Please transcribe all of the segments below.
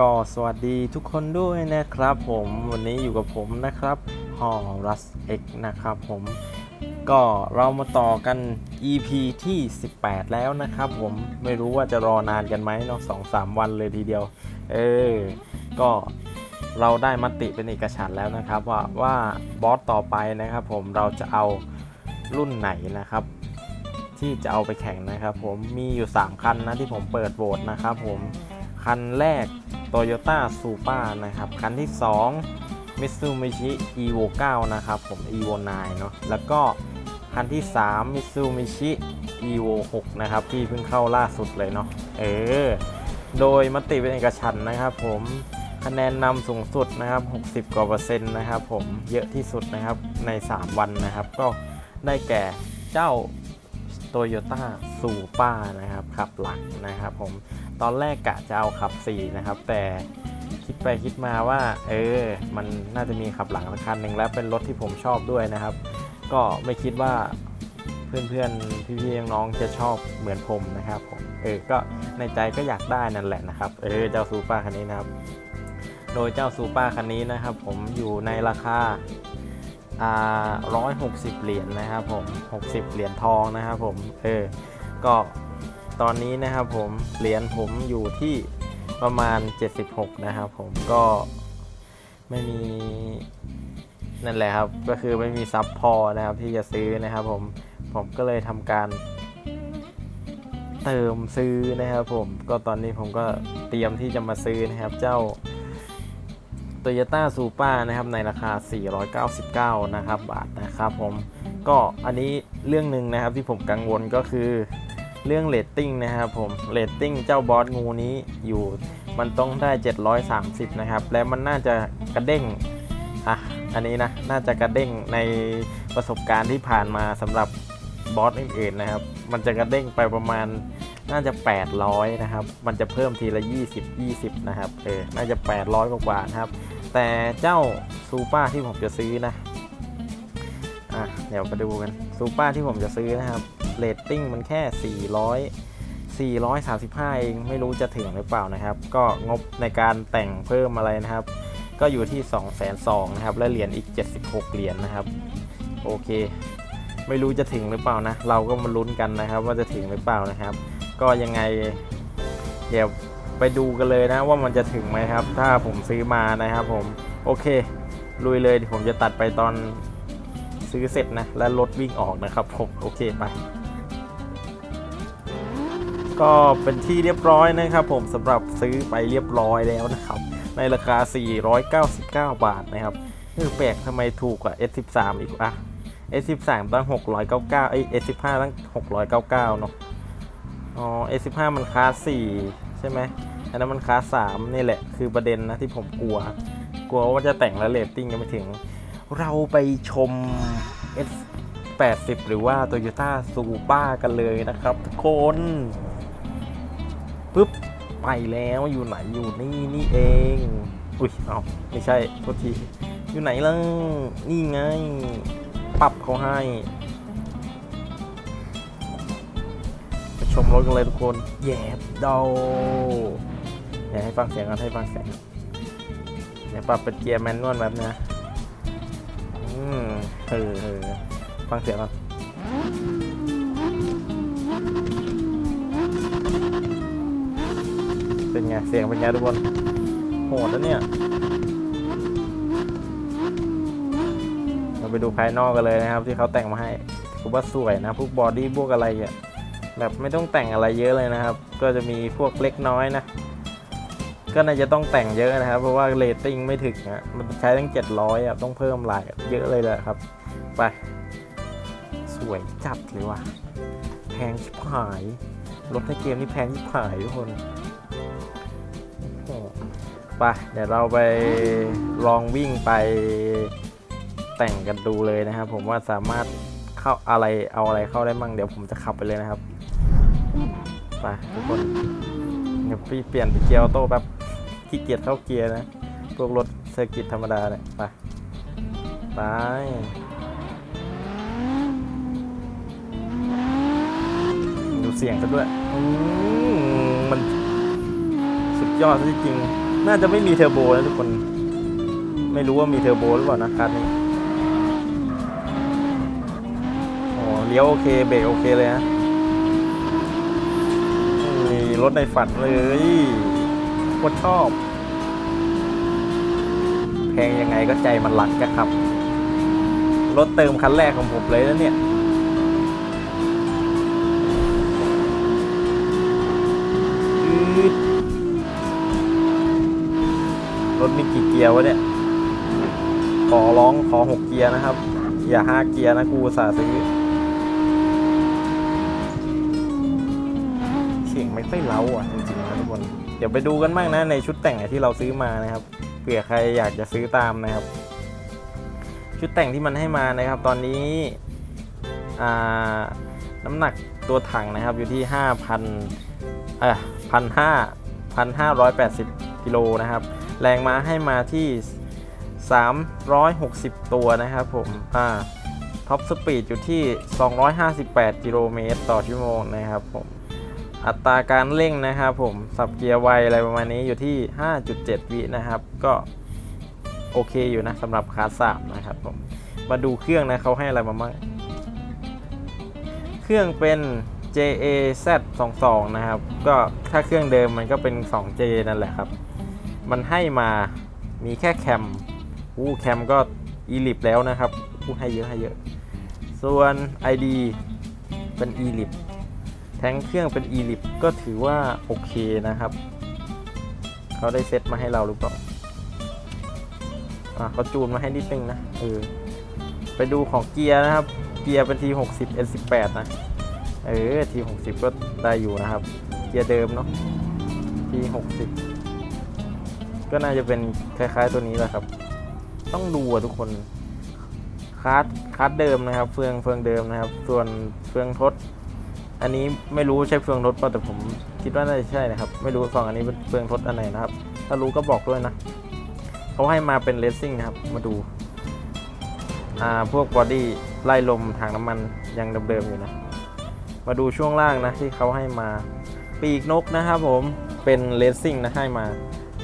ก็สวัสดีทุกคนด้วยนะครับผมวันนี้อยู่กับผมนะครับฮอรัสเอกนะครับผมก็เรามาต่อกัน EP ที่ 18 แล้วนะครับผมไม่รู้ว่าจะรอนานกันไหมเนาะสองสามวันเลยทีเดียว เออ ก็เราได้มติเป็นเอกฉันท์แล้วนะครับว่าว่าบอสต่อไปนะครับผมเราจะเอารุ่นไหนนะครับ ที่จะเอาไปแข่งนะครับผมมีอยู่ 3 คันนะที่ผมเปิดโหวตนะครับผม คันแรก Toyota Supra นะครับ คันที่ 2 Mitsubishi Evo 9 นะครับ ผม Evo 9 เนอะแล้วก็คันที่ 3 Mitsubishi Evo 6 นะครับ ที่เพิ่งเข้าล่าสุดเลยเนาะเออ โดยมติเป็นเอกฉันนะครับผมคะแนนนำสูงสุดนะครับ 60 กว่าเปอร์เซ็นต์นะครับผมเยอะที่สุดนะครับใน 3 วันนะครับ ก็ได้แก่เจ้า Toyota Supra นะครับขับหลังนะครับผมตอนแรกกะจะเอาขับ 4 นะครับ แต่คิดไปคิดมาว่า เออ มันน่าจะมีขับหลังสักคันหนึ่งแล้วเป็นรถที่ผมชอบด้วยนะครับ ก็ไม่คิดว่าเพื่อนๆ พี่ๆ น้องๆ จะชอบเหมือนผมนะครับผม เออ ก็ในใจก็อยากได้นั่นแหละนะครับ เออ เจ้าซูเปอร์คันนี้นะครับ โดยเจ้าซูเปอร์คันนี้นะครับ ผมอยู่ในราคา ร้อยหกสิบเหรียญนะครับผมหกสิบเหรียญทองนะครับผม เออ ก็ตอนนี้นะครับผม เหรียญผมอยู่ที่ประมาณ 76 นะครับผมก็ไม่มีนั่นแหละครับ ก็คือไม่มีซับพอนะครับที่จะซื้อนะครับผม ผมก็เลยทำการ เติมซื้อนะครับผม ก็ตอนนี้ผมก็เตรียมที่จะมาซื้อนะครับ เจ้า Toyota Supra นะครับในราคา 499 นะครับบาทนะครับผมก็อันนี้เรื่องหนึ่งนะครับที่ผมกังวลก็คือเรื่องเรตติ้งนะครับผมเรตติ้งเจ้าบอสงูนี้อยู่มันต้องได้ 730 นะครับ และมันน่าจะกระเด้งอะอันนี้นะน่าจะกระเด้งในประสบการณ์ที่ผ่านมาสำหรับบอสอื่นๆนะครับ มันจะกระเด้งไปประมาณน่าจะ 800 นะครับ มันจะเพิ่มทีละ 20 20 นะครับ เออ น่าจะ 800 กว่านะครับ แต่เจ้าซูเปอร์ที่ผมจะซื้อนะอะเดี๋ยวมาดูกันซูเปอร์ที่ผมจะซื้อนะครับเรตติ้งมันแค่ 400 435 เองไม่รู้จะถึงหรือเปล่านะครับ ก็งบในการแต่งเพิ่มอะไรนะครับ ก็อยู่ที่ 2 2 0 0 0นะครับและเหรียญอีก 76 เหรียญนะครับ โอเค ไม่รู้จะถึงหรือเปล่านะ เราก็มาลุ้นกันนะครับ ว่าจะถึงหรือเปล่านะครับ ก็ยังไงเดี๋ยว ไปดูกันเลยนะว่ามันจะถึงไหมครับ ถ้าผมซื้อมานะครับผม โอเค ลุยเลยผมจะตัดไปตอนซื้อเสร็จนะ และรถวิ่งออกนะครับผมโอเคไปก็เป็นที่เรียบร้อยนะครับผมสำหรับซื้อไปเรียบร้อยแล้วนะครับ ในราคา 499 บาทนะครับเออแปลกทำไมถูกกว่า S13 อีกอะ S13 ตั้ง 699เอ้ S15 ตั้ง 699 เนาะอ๋อ S15 มันคลาส4ใช่ไหม อันนั้นมันคลาส3นี่แหละคือประเด็นนะที่ผมกลัว กลัวว่าจะแต่งแล้วเรตติ้งยังไม่ถึง เราไปชม S80 หรือว่า Toyota Supra กันเลยนะครับทุกคนปึ๊บไปแล้วอยู่ไหนอยู่นี่นี่เอง อุ้ยเอาไม่ใช่โทษทีอยู่ไหนล่ะนี่ไง ปรับเขาให้ไปชมรถกันเลยทุกคน แย่เดา เดี๋ยวให้ฟังเสียงกันให้ฟังเสียงเดี๋ยวปรับเป็นเกียร์แมนนวลแบบนะอืมเออเออฟังเสียงก่อนเป็นไง เสียงเป็นไงทุกคนโหดนะเนี่ย เราไปดูภายนอกกันเลยนะครับ ที่เขาแต่งมาให้คือว่าสวยนะ พวกบอดี้พวกอะไรอะแบบไม่ต้องแต่งอะไรเยอะเลยนะครับ ก็จะมีพวกเล็กน้อยนะ ก็น่าจะต้องแต่งเยอะนะครับ เพราะว่าเรตติ้งไม่ถึงอะมันใช้ตั้ง 700อะต้องเพิ่มหลายเยอะเลยแหละครับ ไป สวยจัดเลยว่ะ แพงชิบหาย รถในเกมนี่แพงชิบหายทุกคนไปเดี๋ยวเราไปลองวิ่งไปแต่งกันดูเลยนะครับ ผมว่าสามารถเข้าอะไรเอาอะไรเข้าได้มั่งเดี๋ยวผมจะขับไปเลยนะครับไปทุกคนเดี๋ยวพี่เปลี่ยนเป็นเกียร์ออโต้แบบ ขี้เกียจเข้าเกียร์นะ พวกรถเซอร์กิตธรรมดาเนี่ยไปไปดูเสียงกันด้วยมันสุดยอดซะจริงๆน่าจะไม่มีเทอร์โบนะทุกคน ไม่รู้ว่ามีเทอร์โบหรือเปล่านะคันนี้โอ้เลี้ยวโอเคเบรกโอเคเลยนะนี่รถในฝันเลย โคตรชอบ แพงยังไงก็ใจมันรักอะครับ รถเติมคันแรกของผมเลยนะเนี่ยรถมีกี่เกียร์วะเนี่ย ขอร้องขอหกเกียร์นะครับ อย่าห้าเกียร์นะกูสาซื้อเสียงไม่ค่อยเล้าอะจริง เดี๋ยวไปดูกันบ้างนะในชุดแต่งที่เราซื้อมานะครับเผื่อใครอยากจะซื้อตามนะครับ ชุดแต่งที่มันให้มานะครับ ตอนนี้น้ำหนักตัวถังนะครับอยู่ที่ 5,000เอ่อพันห้าพันห้าร้อยแปดสิบกิโลนะครับ แรงม้าให้มาที่ 360 ตัวนะครับผมอ่าท็อปสปีดอยู่ที่ 258 กิโลเมตรต่อชั่วโมงนะครับผม อัตราการเร่งนะครับผมสับเกียร์ไวอะไรประมาณนี้อยู่ที่ 5.7 วินะครับ ก็โอเคอยู่นะสำหรับคลาสสามนะครับผมมาดูเครื่องนะเขาให้อะไรมาบ้างเครื่องเป็น JAZ 22นะครับ ก็ถ้าเครื่องเดิมมันก็เป็น 2J นั่นแหละครับ มันให้มามีแค่แคมอู้แคมก็อีลิปแล้วนะครับอู้ให้เยอะให้เยอะ ส่วน ID เป็น e l i p แทงเครื่องเป็น e l i p ก็ถือว่าโอเคนะครับ เขาได้เซตมาให้เราหรือเปล่าอ่าเขาจูนมาให้นิดนึงนะเออไปดูของเกียร์นะครับ เกียร์เป็น T60 N18 นะ เออ T60 ก็ได้อยู่นะครับ เกียร์เดิมเนาะ T60 ก็น่าจะเป็นคล้ายๆตัวนี้แหละครับ ต้องดูอะทุกคนคาร์ดคาร์ดเดิมนะครับ เฟืองเฟืองเดิมนะครับ ส่วนเฟืองทด อันนี้ไม่รู้ใช่เฟืองทดป่าแต่ผมคิดว่าน่าจะใช่นะครับ ไม่รู้สองอันนี้เป็นเฟืองทดอันไหนนะครับ ถ้ารู้ก็บอกด้วยนะเขาให้มาเป็นเลสซิ่งนะครับ มาดูอ่าพวกบอดี้ไล่ลมทางน้ำมันยังเดิมๆอยู่นะ มาดูช่วงล่างนะที่เขาให้มาปีกนกนะครับผมเป็นเลสซิ่งนะให้มา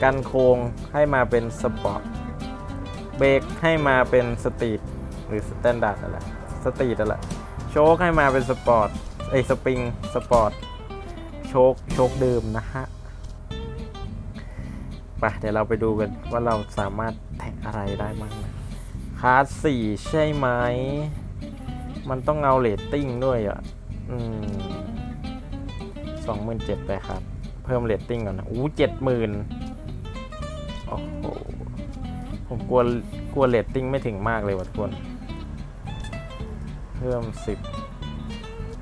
กันโครงให้มาเป็นสปอร์ตเบรกให้มาเป็นสตรีทหรือสแตนดาร์ดนั่นแหละสตรีทนั่นแหละโชคให้มาเป็นสปอร์ต ไอยสปริงสปอร์ตโชคโชคเดิมนะฮะไปเดี๋ยวเราไปดูกันว่าเราสามารถแท็กอะไรได้บ้างนะคลาสสี่ใช่ไหม มันต้องเอาเรตติ้งด้วยอะ อืมสองหมื่นเจ็ดไปครับ เพิ่มเรตติ้งก่อนนะ อู้เจ็ดหมื่นโอ้โห ผมกลัวกลัวเรตติ้งไม่ถึงมากเลยว่ะทุกคน เพิ่มสิบ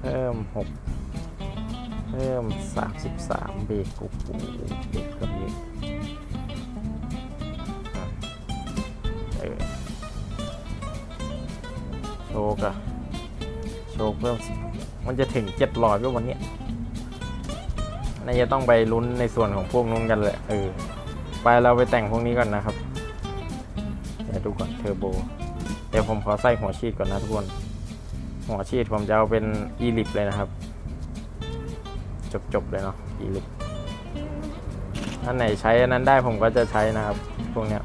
พิ่มหกเพิ่มสามิบามเบรกโอ้โหเบรกเพิ่มเยอะเออโชกอะโชกเพิ่ม มันจะถึงเจ็ดร้อยวันเนี้ยน่าจะต้องไปลุ้นในส่วนของพวกนู้นกันเลยเออไปเราไปแต่งพวกนี้ก่อนนะครับเดี๋ยวดูก่อนเทอร์โบ เดี๋ยวผมขอใส่หัวชีดก่อนนะทุกคน หัวชีดผมจะเอาเป็นอีลิปเลยนะครับ จบๆเลยเนาะอีลิปอันไหนใช้อันนั้นได้ผมก็จะใช้นะครับ พวกเนี้ย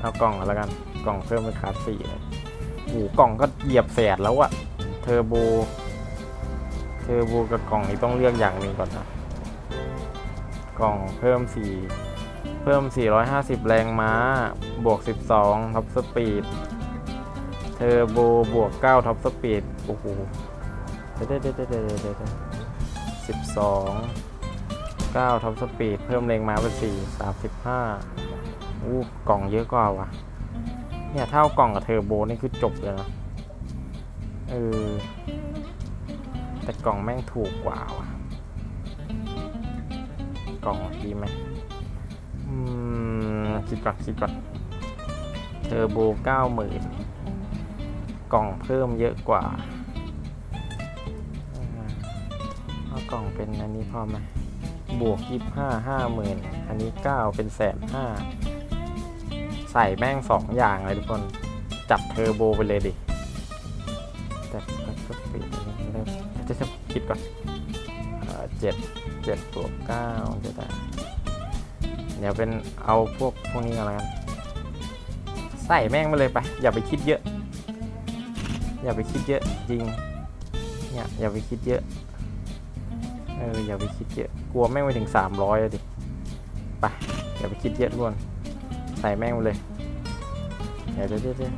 เอากล่องก่อนแล้วกันกล่องเพิ่มเป็นคลาสสี่เลยโอ้โหกล่องก็เหยียบแสนแล้วอะเทอร์โบเทอร์โบกับกล่องนี้ต้องเลือกอย่างหนึ่งก่อนนะกล่องเพิ่มสี่เพิ่ม 450 แรงม้า บวก 12ท็อปสปีด เทอร์โบบวก 9 ท็อปสปีด โอ้โหเดี๋ยวเดี๋ยวเดี๋ยวเดี๋ยวเดี๋ยวเดี๋ยว12 9ท็อปสปีด เพิ่มแรงม้าเป็น4 35อู้กล่องเยอะกว่าว่ะ เนี่ยเท่ากล่องกับเทอร์โบนี่คือจบเลยนะเออแต่กล่องแม่งถูกกว่าว่ะ กล่องดีไหมอืมคิดก่อนคิดก่อนเทอร์โบเก้าหมื่น กล่องเพิ่มเยอะกว่าอ่าเอากล่องเป็นอันนี้พอไหมบวกยี่ห้าห้าหมื่นอันนี้เก้าเป็นแสนห้าใส่แม่งสองอย่างเลยทุกคน จับเทอร์โบไปเลยดิแต่ก็ปิดอันนี้ไม่ได้จะจะคิดก่อนเจ็ดเจ็ดบวกเก้าจะได้เเดี๋ยวเป็นเอาพวกพวกนี้ก่อนละกันใส่แม่งไปเลยไป อย่าไปคิดเยอะ อย่าไปคิดเยอะจริงเนี่ยอย่าไปคิดเยอะเอออย่าไปคิดเยอะกลัวแม่งไปถึง300อะดิไปอย่าไปคิดเยอะทุกคนใส่แม่งไปเลยเดี๋ยวเดี๋ยวเดี๋ยวเดี๋ยว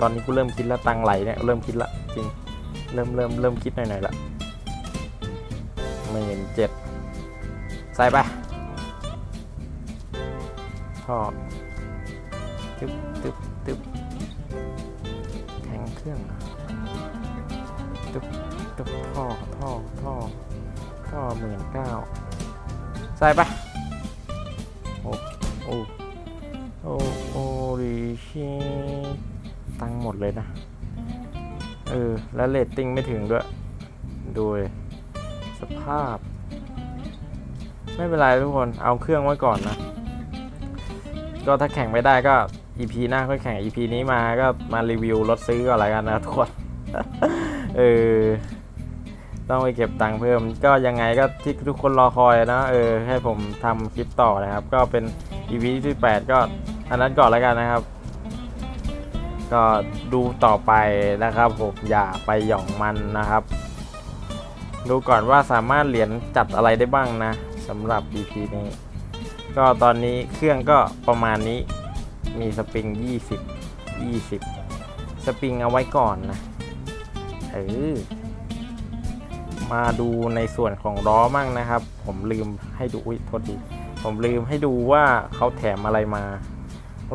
ตอนนี้กูเริ่มคิดแล้วตังไหลเนี่ยเริ่มคิดละจริงเริ่มเริ่มเริ่มคิดหน่อยๆละหมื่นเจ็ดใส่ไปท่อตึ๊บตึ๊บตึ๊บ ตึ๊บท่อท่อท่อท่อหมื่นเก้าใส่ไปโอ้โอ้โอ้โอ้ดิชิตังหมดเลยนะ เออ แล้วเรตติ้งไม่ถึงด้วย ดูเลยสภาพ ไม่เป็นไรทุกคนเอาเครื่องไว้ก่อนนะ ก็ถ้าแข่งไม่ได้ก็ EP หน้าค่อยแข่ง EP นี้มาก็มารีวิวรถซื้อก่อนละกันนะทุกคน เออ ต้องไปเก็บตังค์เพิ่ม ก็ยังไงก็ที่ทุกคนรอคอยนะเออให้ผมทำคลิปต่อนะครับ ก็เป็น EP ที่8ก็อันนั้นก่อนแล้วกันนะครับ ก็ดูต่อไปนะครับ ผมอย่าไปหย่องมันนะครับ ดูก่อนว่าสามารถเหรียญจัดอะไรได้บ้างนะสำหรับ EP นี้ ก็ตอนนี้เครื่องก็ประมาณนี้มีสปริง 20 20 สปริงเอาไว้ก่อนนะเออ มาดูในส่วนของล้อมั่งนะครับ ผมลืมให้ดูอุ้ยโทษดีผมลืมให้ดูว่าเขาแถมอะไรมา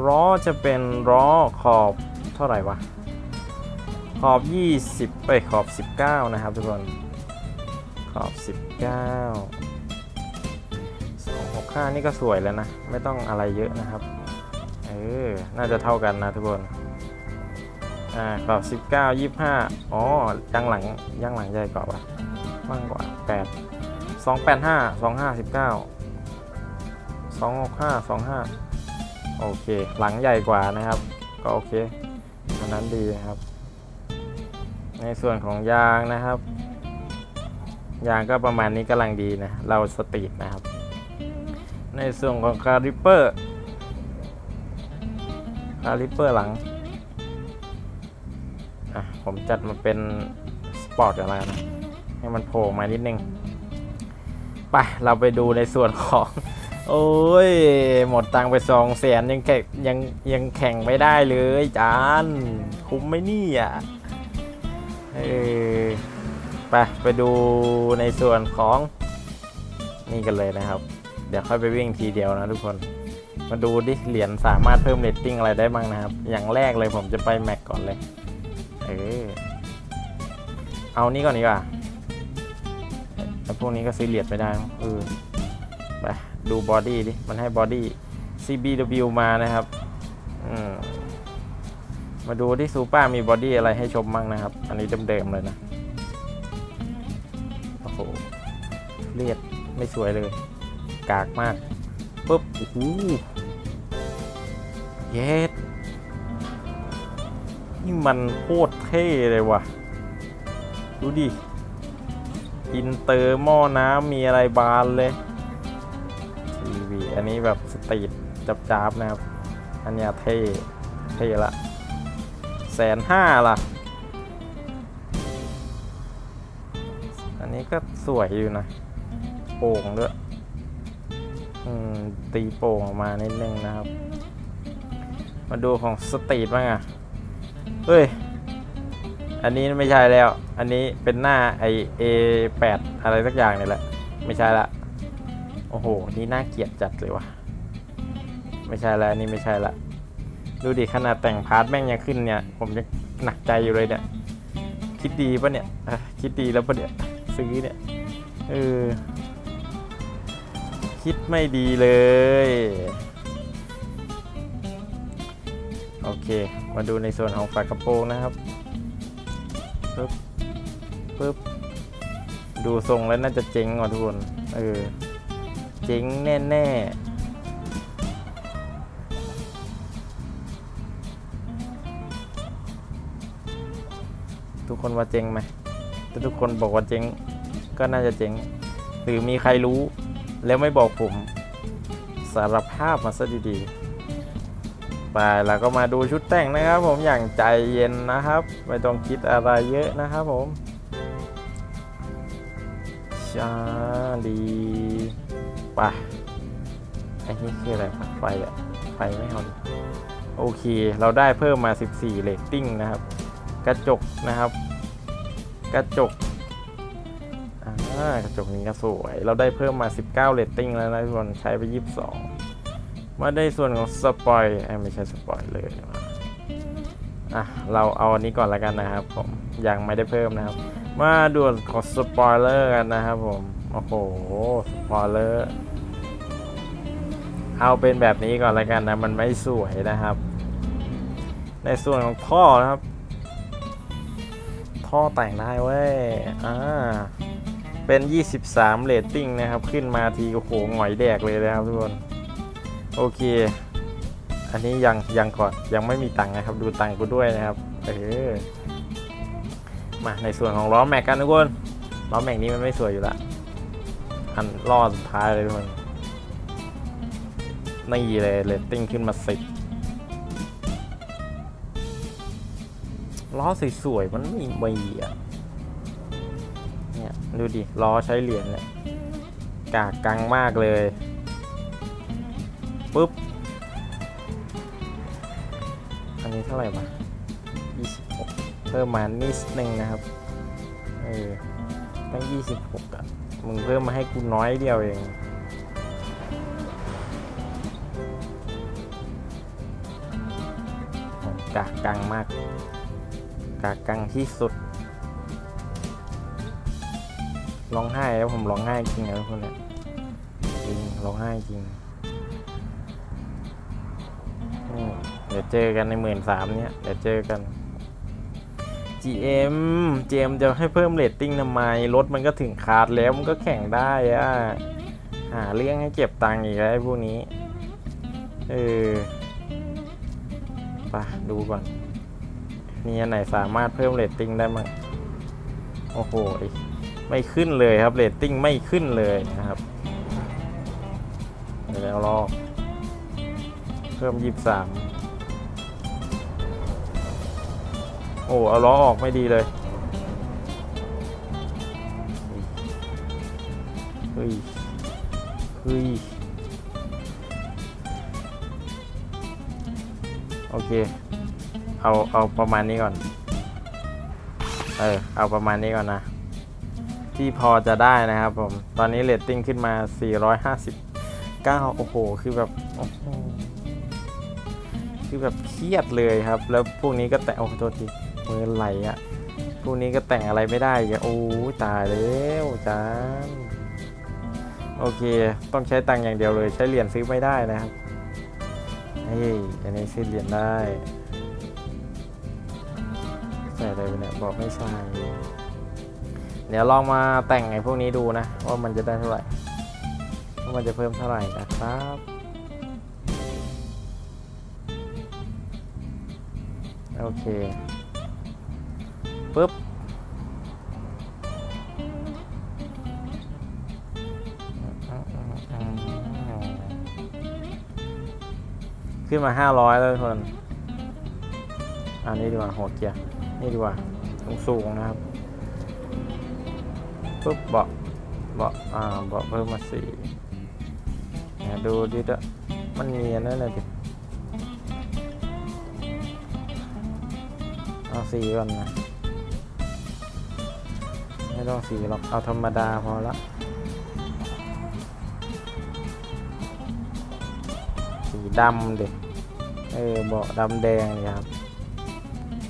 ล้อจะเป็นล้อขอบเท่าไหร่วะขอบ 20ไปขอบ 19 นะครับทุกคนขอบ 19 265 นี่ก็สวยแล้วนะ ไม่ต้องอะไรเยอะนะครับ เออ น่าจะเท่ากันนะทุกคน อ่าขอบ 19 25 อ๋อยางหลังยางหลังใหญ่กว่า วะบ้างกว่า8 285 25 19 265 25โอเค หลังใหญ่กว่านะครับ ก็โอเคอันนั้นดีนะครับ ในส่วนของยางนะครับ ยางก็ประมาณนี้กำลังดีนะ เราสตรีทนะครับ ในส่วนของคาลิเปอร์คาลิเปอร์หลังอะผมจัดมาเป็นสปอร์ตอะไรนะ ให้มันโผล่มานิดนึงไปเราไปดูในส่วนของ โอ้ย หมดตังไปสองแสนยังแข่งยังยังแข่งไม่ได้เลยจานคุ้มไหมเนี่อะเออไปไปดูในส่วนของนี่กันเลยนะครับ เดี๋ยวค่อยไปวิ่งทีเดียวนะทุกคน มาดูดิเหรียญสามารถเพิ่มเรตติ้งอะไรได้บ้างนะครับ อย่างแรกเลยผมจะไปแม็กก่อนเลย เออเอานี่ก่อนดีกว่า แล้วพวกนี้ก็ซื้อเหรียญไม่ได้เออไปดูบอดี้ดิ มันให้บอดี้ CBW มานะครับ อืม มาดูที่ซูเปอร์มีบอดี้อะไรให้ชมบ้างนะครับ อันนี้เดิมๆเลยนะ โอ้โหเลียดไม่สวยเลย กากมากปุ๊บ โอ้โห เย็ดนี่มันโคตรเท่เลยว่ะ ดูดิ อินเตอร์หม้อน้ำมีอะไรบานเลยทีวีอันนี้แบบสตรีทจับๆนะครับ อันนี้เท่เท่ละแสนห้าล่ะ อันนี้ก็สวยอยู่นะ โป่งด้วยอืมตีโป่งออกมานิดนึงนะครับ มาดูของสตรีทบ้างอะเฮ้ย อันนี้ไม่ใช่แล้ว อันนี้เป็นหน้าไอ A8 อะไรสักอย่างนี่แหละ ไม่ใช่ละ โอ้โห นี่น่าเกลียดจัดเลยวะไม่ใช่แล้วนี่ไม่ใช่ละ ดูดิขนาดแต่งพาร์ทแม่งยังขึ้นเนี่ย ผมยังหนักใจอยู่เลยเนี่ย คิดดีปะเนี่ย คิดดีแล้วปะเนี่ย ซื้อเนี่ย เออ คิดไม่ดีเลย โอเค มาดูในส่วนของฝากระโปรงนะครับ ดูทรงแล้วน่าจะเจ๊งกว่าทุกคน เออ เจ๊งแน่ๆทุกคนว่าเจ๊งไหมถ้าทุกคนบอกว่าเจ๊ง ก็น่าจะเจ๊ง หรือมีใครรู้ แล้วไม่บอกผม สารภาพมาซะดีๆ ไปแล้วก็มาดูชุดแต่งนะครับผมอย่างใจเย็นนะครับ ไม่ต้องคิดอะไรเยอะนะครับผม ชาดีไปไอ้นี่คืออะไรวะไฟอะไฟไม่เอาดิโอเค เราได้เพิ่มมา 14เรตติ้งนะครับ กระจกนะครับ กระจกอ่ากระจกนี้ก็สวย เราได้เพิ่มมา 19เรตติ้งแล้วนะทุกคนใช้ไป 22 มาได้ส่วนของสปอยเอ้ยไม่ใช่สปอยเลยอะเราเอาอันนี้ก่อนแล้วกันนะครับผมยังไม่ได้เพิ่มนะครับ มาด่วนขอสปอยเลอร์กันนะครับผม โอ้โห สปอยเลอร์ เอาเป็นแบบนี้ก่อนแล้วกันนะ มันไม่สวยนะครับ ในส่วนของท่อนะครับ ท่อแต่งได้เว้ย อ่า เป็น 23 เรตติ้งนะครับ ขึ้นมาทีโอ้โหหงอยแดกเลยนะครับทุกคน โอเค อันนี้ยังยังก่อนยังไม่มีตังค์นะครับ ดูตังค์กูด้วยนะครับ เออ มาในส่วนของล้อแม็กกันทุกคนล้อแม็กนี้มันไม่สวยอยู่ละอันล่อสุดท้ายเลยทุกคนนี่เลยเรตติ้งขึ้นมาสิบล้อสวยๆมันไม่มีอะเนี่ยดูดิล้อใช้เหรียญเนี่ยกากกังมากเลยปุ๊บ อันนี้เท่าไหร่วะ เพิ่มมานิดนึงนะครับเออตั้ง 26อะมึงเพิ่มมาให้กูน้อยเดียวเองกากกังมาก กากกังที่สุดร้องไห้แล้วผมร้องไห้จริงนะทุกคนเนี่ยจริงร้องไห้จริงเดี๋ยวเจอกันในหมื่นสามเนี่ยเดี๋ยวเจอกัน GM GM จะให้เพิ่มเรตติ้งทำไมรถมันก็ถึงคาร์ดแล้วมันก็แข่งได้อะหาเรื่องให้เก็บตังค์อีกแล้วไอ้พวกนี้ เออไปดูก่อน มีอันไหนสามารถเพิ่มเรตติ้งได้มั้งโอ้โห ไม่ขึ้นเลยครับเรตติ้งไม่ขึ้นเลยนะครับแล้วลอก เพิ่มยี่สาม อ้เอาล้อออกไม่ดีเลยเฮ้ยเฮ้ยโอเค เอาเอาประมาณนี้ก่อน เออ เอาประมาณนี้ก่อนนะ ที่พอจะได้นะครับผม ตอนนี้เรตติ้งขึ้นมา 459 โอ้โห คือแบบ โอ้โห คือแบบเครียดเลยครับ แล้วพวกนี้ก็แต่งโอ้โทษที มือไหลอะ่ะพวกนี้ก็แต่งอะไรไม่ได้อีกอะโอ้ตายแล้วจานโอเค ต้องใช้ตังค์อย่างเดียวเลย ใช้เหรียญซื้อไม่ได้นะครับเฮ้ยอันนี้ซื้อเหรียญได้ใส่อะไรไปเนี่ยบอกไม่ใช่เดี๋ยวลองมาแต่งไอ้พวกนี้ดูนะ ว่ามันจะได้เท่าไหร่ว่ามันจะเพิ่มเท่าไหร่นะครับโอเค ปุ๊บขึ้นมา 500 แล้วทุกคน อันนี้ดีกว่าหัวเกียร์ นี่ดีกว่าสูงนะครับ ปุ๊บเบาะเบาะอ่าเบาะเพิ่มมาสี่ดูดิดะมันเนียนนั่นเลยดิเอาสี่ก่อนนะ ไม่ต้องสีหรอก เอาธรรมดาพอละสีดำเด็กเออเบาะดำแดงนี่ครับ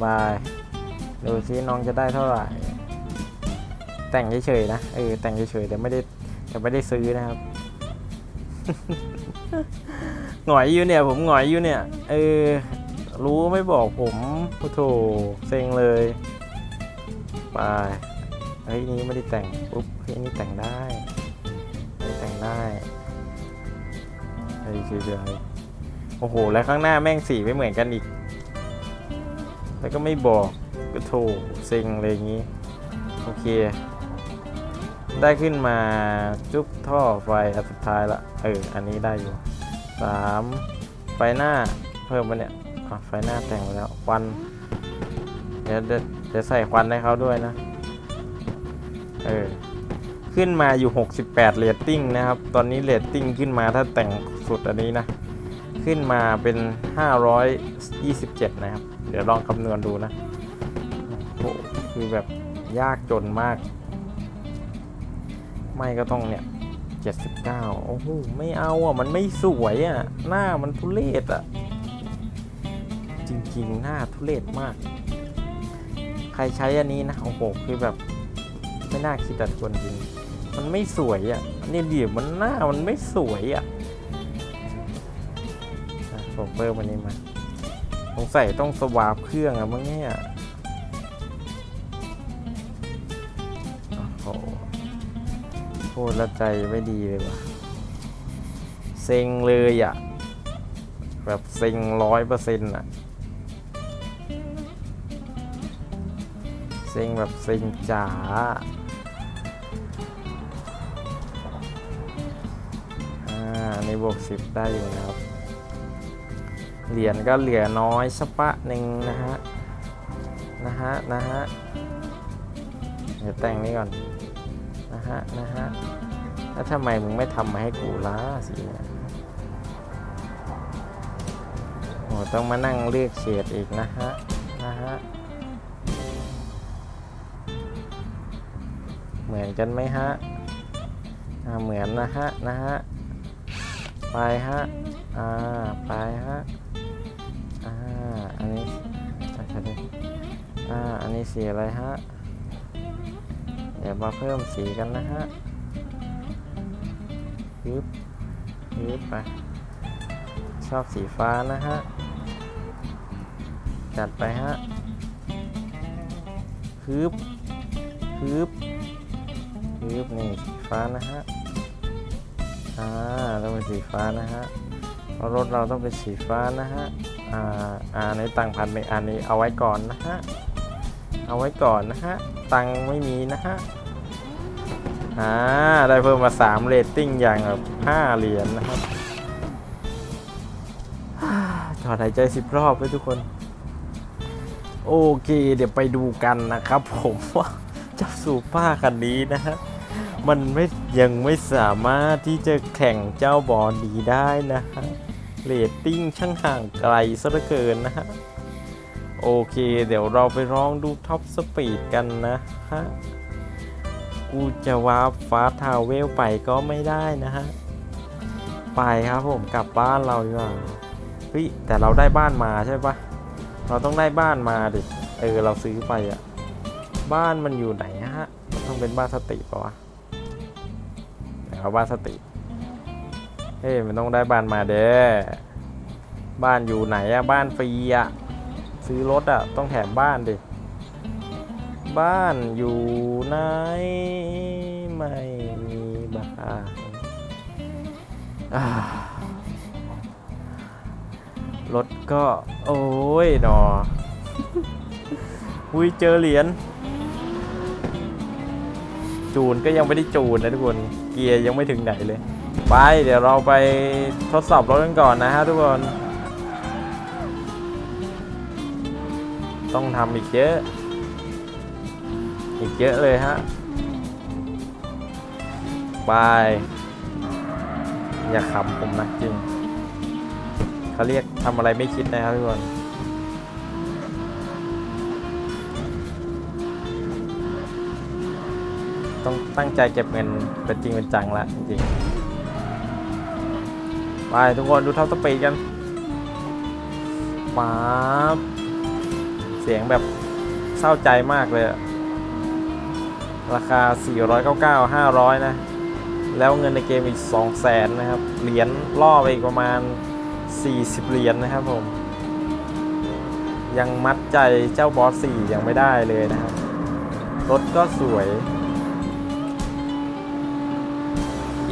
บายดูซิน้องจะได้เท่าไหร่ แต่งเฉยๆนะ เออ แต่งเฉยๆแต่ไม่ได้แต่ไม่ได้ซื้อนะครับ หงอยอยู่เนี่ย ผมหงอยอยู่เนี่ย เออ รู้ไม่บอกผมโอ้โถเซ็งเลย ไป เฮ้ยนี้ไม่ได้แต่งปุ๊บเฮ้ยนี่แต่งได้นี่แต่งได้เฮ้ยเฉยๆโอ้โห แล้วข้างหน้าแม่งสีไม่เหมือนกันอีก แล้วก็ไม่บอกก็โถเซ็งเลยอย่างนี้ โอเค ได้ขึ้นมาจุ๊บท่อไฟอันสุดท้ายละ เออ อันนี้ได้อยู่สามไฟหน้าเพิ่มมาเนี่ยไฟหน้าแต่งไปแล้วควันเดี๋ยวเดี๋ยวใส่ควันให้เขาด้วยนะ เออขึ้นมาอยู่ 68เรตติ้งนะครับ ตอนนี้เรตติ้งขึ้นมาถ้าแต่งสุดอันนี้นะ ขึ้นมาเป็น 527 นะครับ เดี๋ยวลองคำนวณดูนะโอ้โหคือแบบยากจนมาก ไม่ก็ต้องเนี่ย 79 โอ้โห ไม่เอาอะ มันไม่สวยอะ หน้ามันทุเรศอะ จริงๆ หน้าทุเรศมาก ใครใช้อันนี้นะ โอ้โห คือแบบ ไม่น่าคิดแต่ควรจริง มันไม่สวยอะนี่ดีมันหน้ามันไม่สวยอะอะผมเพิ่มอันนี้มาสงสัยต้องสวาปเครื่องอะมั้งเนี่ยโอ้โหพูดแล้วใจไม่ดีเลยว่ะเซ็งเลยอะ แบบเซ็งร้อยเปอร์เซ็นต์อะเซ็งแบบเซ็งจ๋า 60 ได้อยู่นะครับ เหรียญก็เหลือน้อยสักปะหนึ่งนะฮะ นะฮะ นะฮะ เดี๋ยวแต่งนี่ก่อน นะฮะ นะฮะ แล้วทำไมมึงไม่ทำมาให้กูล่ะสิโอ้ต้องมานั่งเลือกเฉดอีกนะฮะ นะฮะ เหมือนกันไหมฮะ เหมือนนะฮะ นะฮะ ไปฮะ อ่า ไปฮะ อ่า อันนี้อะไรอ่า อันนี้สีอะไรฮะ เดี๋ยวมาเพิ่มสีกันนะฮะยึบยึบไป ชอบสีฟ้านะฮะ จัดไปฮะฮึบฮึบฮึบนี่สีฟ้านะฮะ อ่าต้องเป็นสีฟ้านะฮะเพราะรถเราต้องเป็นสีฟ้านะฮะอ่าอ่าในตังค์พันไปอันนี้เอาไว้ก่อนนะฮะเอาไว้ก่อนนะฮะตังค์ไม่มีนะฮะอ่าได้เพิ่มมา3เรตติ้งอย่างแบบ5เหรียญนะครับถอนหายใจสิบรอบไปทุกคน โอเค เดี๋ยวไปดูกันนะครับผมว่าเจ้าสูป้าคันนี้นะฮะ มันไม่ยังไม่สามารถที่จะแข่งเจ้าบอลดีได้นะฮะเรตติ้งช่างห่างไกลซะเหลือเกินนะฮะ โอเค เดี๋ยวเราไปลองดูท็อปสปีดกันนะฮะ กูจะวาร์ปฟาทาวเวลไปก็ไม่ได้นะฮะ ไปครับผมกลับบ้านเราดีกว่าเฮ้ยแต่เราได้บ้านมาใช่ปะเราต้องได้บ้านมาดิเออเราซื้อไปอะบ้านมันอยู่ไหนฮะ ต้องเป็นบ้านสติปะวะ เดี๋ยวเอาบ้านสติ เฮ้ยมันต้องได้บ้านมาเด้อบ้านอยู่ไหนอะบ้านฟรีอะซื้อรถอะต้องแถมบ้านดิ บ้านอยู่ไหนไม่มีบ้านอ่ารถก็ โอ้ยหนออุ้ยเจอเหรียญจูนก็ยังไม่ได้จูนนะทุกคน เกียร์ยังไม่ถึงไหนเลย ไป เดี๋ยวเราไปทดสอบรถกันก่อนนะฮะทุกคน ต้องทำอีกเยอะ อีกเยอะเลยฮะ ไป อย่าขำผมนะจริงเขาเรียกทำอะไรไม่คิดนะครับทุกคน ต้องตั้งใจเก็บเงินเป็นจริงเป็นจังละจริงๆไปทุกคนดูเท่าสปีดกันป๊าบเสียงแบบเศร้าใจมากเลยอะราคา 499 500 นะ แล้วเงินในเกมอีก 200,000 นะครับ เหรียญล่อไปอีกประมาณ 40 เหรียญนะครับผม ยังมัดใจเจ้าบอส 4 ยังไม่ได้เลยนะครับ รถก็สวย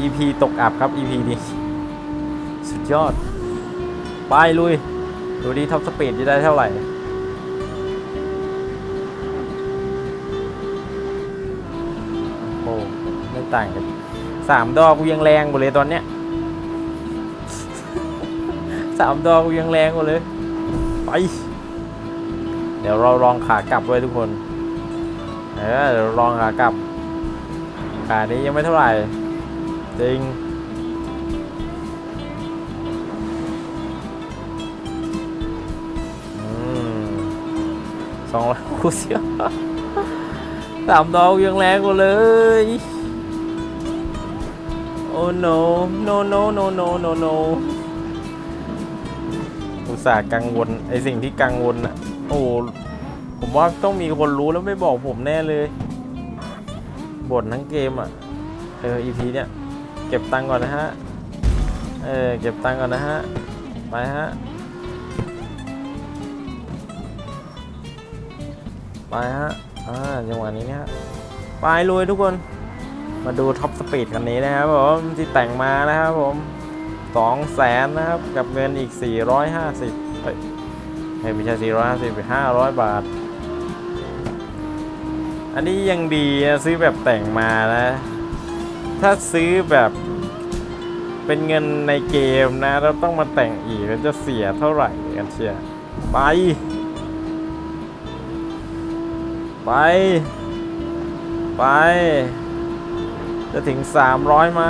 EP ตกอับครับ EP นี้สุดยอด ไปลุย ดูดีท็อปสปีดจะได้เท่าไหร่ โอ้ไม่ต่างกันสามดอกกูยังแรงหมดเลยตอนเนี้ยสามดอกกูยังแรงกว่าเลย ไป เดี๋ยวเราลองขากลับไว้ทุกคน เออเดี๋ยวลองขากลับขานี้ยังไม่เท่าไหร่ จริงสองร้อยคูเสียสามดอกยังแรงกว่าเลย โอ้ no no no no no no no อุตส่าห์กังวล ไอสิ่งที่กังวลอะโอ้ ผมว่าต้องมีคนรู้แล้วไม่บอกผมแน่เลยบ่นทั้งเกมอะเออ EP เนี่ย เก็บตังก่อนนะฮะ เออเก็บตังก่อนนะฮะ ไปฮะ ไปฮะ อ่าจังหวะนี้เนี่ยฮะไปเลยทุกคน มาดูท็อปสปีดคันนี้นะครับผมที่แต่งมานะครับผมสองแสนนะครับกับเงินอีก 450เฮ้ยเฮ้ยไม่ใช่450ไป500 บาท อันนี้ยังดีนะซื้อแบบแต่งมานะ ถ้าซื้อแบบเป็นเงินในเกมนะเราต้องมาแต่งอีกแล้วจะเสียเท่าไหร่กันเชียร์ไป ไป ไป จะถึง 300ไหม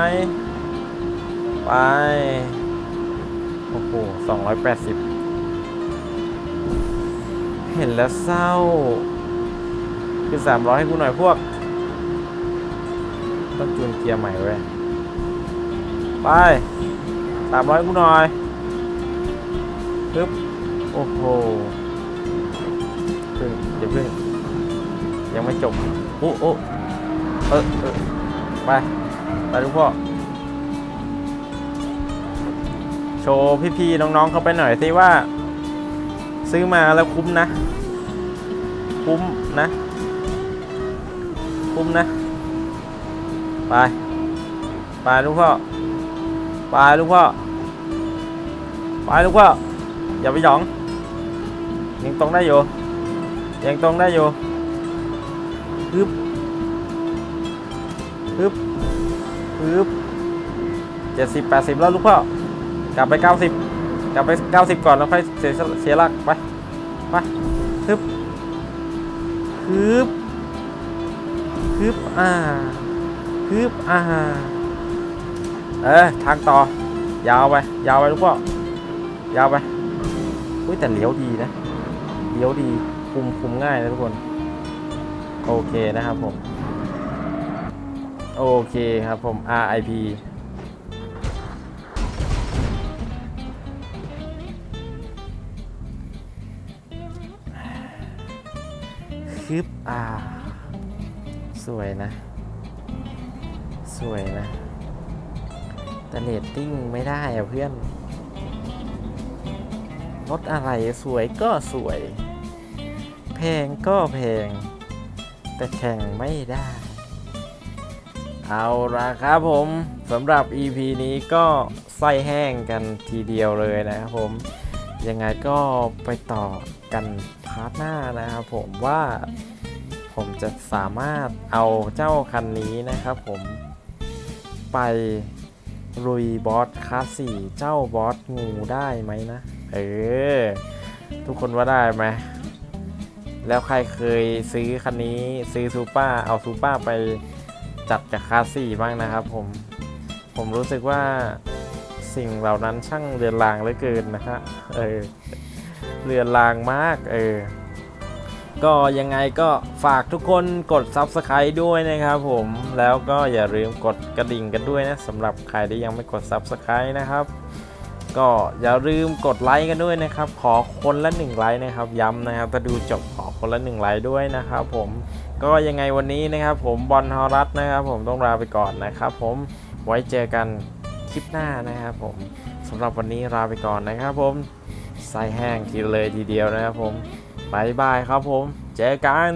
ไป โอ้โห280 เห็นแล้วเศร้าคือ300 ให้กูหน่อยพวก ต้องจูนเกียร์ใหม่เว้ย ไป300กูหน่อยปึ๊บ โอ้โหพึ่งเดี๋ยวพึ่งยังไม่จบโอ้โอ้เออเออไป ไปทุกพ่อ โชว์พี่ๆน้องๆเขาไปหน่อยสิว่า ซื้อมาแล้วคุ้มนะ คุ้มนะ คุ้มนะ ไป ไปลูกพ่อ ไปลูกพ่อ ไปลูกพ่อ อย่าไปหยอง ยังตรงได้อยู่ ยังตรงได้อยู่ฮึบฮึบฮึบเจ็ดสิบแปดสิบแล้วลูกพ่อ กลับไปเก้าสิบกลับไปเก้าสิบก่อนแล้วค่อยเสียเสียหลักไปไปฮึบฮึบฮึบอ่า ฮึบอ่าเออทางต่อยาวไปยาวไปลูกพ่อยาวไปอุ้ยแต่เลี้ยวดีนะเลี้ยวดีคุมคุมง่ายนะทุกคน โอเคนะครับผม โอเคครับผม RIP คึบอ่า สวยนะ สวยนะ แต่เรตติ้งไม่ได้อะเพื่อน รถอะไรสวยก็สวย แพงก็แพง แต่แข่งไม่ได้ เอาละครับผมสำหรับ EP นี้ก็ไส้แห้งกันทีเดียวเลยนะครับผม ยังไงก็ไปต่อกันพาร์ทหน้านะครับผมว่าผมจะสามารถเอาเจ้าคันนี้นะครับผม ไปลุยบอสคลาสสี่เจ้าบอสงูได้ไหมนะ เออ ทุกคนว่าได้ไหม แล้วใครเคยซื้อคันนี้ซื้อซูเปอร์เอาซูเปอร์ไปจัดกับคลาสสี่บ้างนะครับผม ผมรู้สึกว่าสิ่งเหล่านั้นช่างเรือนรางเหลือเกินนะฮะ เออ เรือนรางมาก เออ ก็ยังไงก็ฝากทุกคนกด Subscribe ด้วยนะครับผมแล้วก็อย่าลืมกดกระดิ่งกันด้วยนะสำหรับใครที่ยังไม่กด Subscribe นะครับ ก็อย่าลืมกดไลค์กันด้วยนะครับ ขอคนละ1ไลค์นะครับ ย้ำนะครับถ้าดูจบขอคนละ1ไลค์ด้วยนะครับผมก็ยังไงวันนี้นะครับ ผมบอลฮอรัสนะครับ ผมต้องลาไปก่อนนะครับ ผมไว้เจอกันคลิปหน้านะครับ ผมสำหรับวันนี้ลาไปก่อนนะครับ ผมใส่แห้งทีเลยทีเดียวนะครับผม บายบายครับผม เจอกัน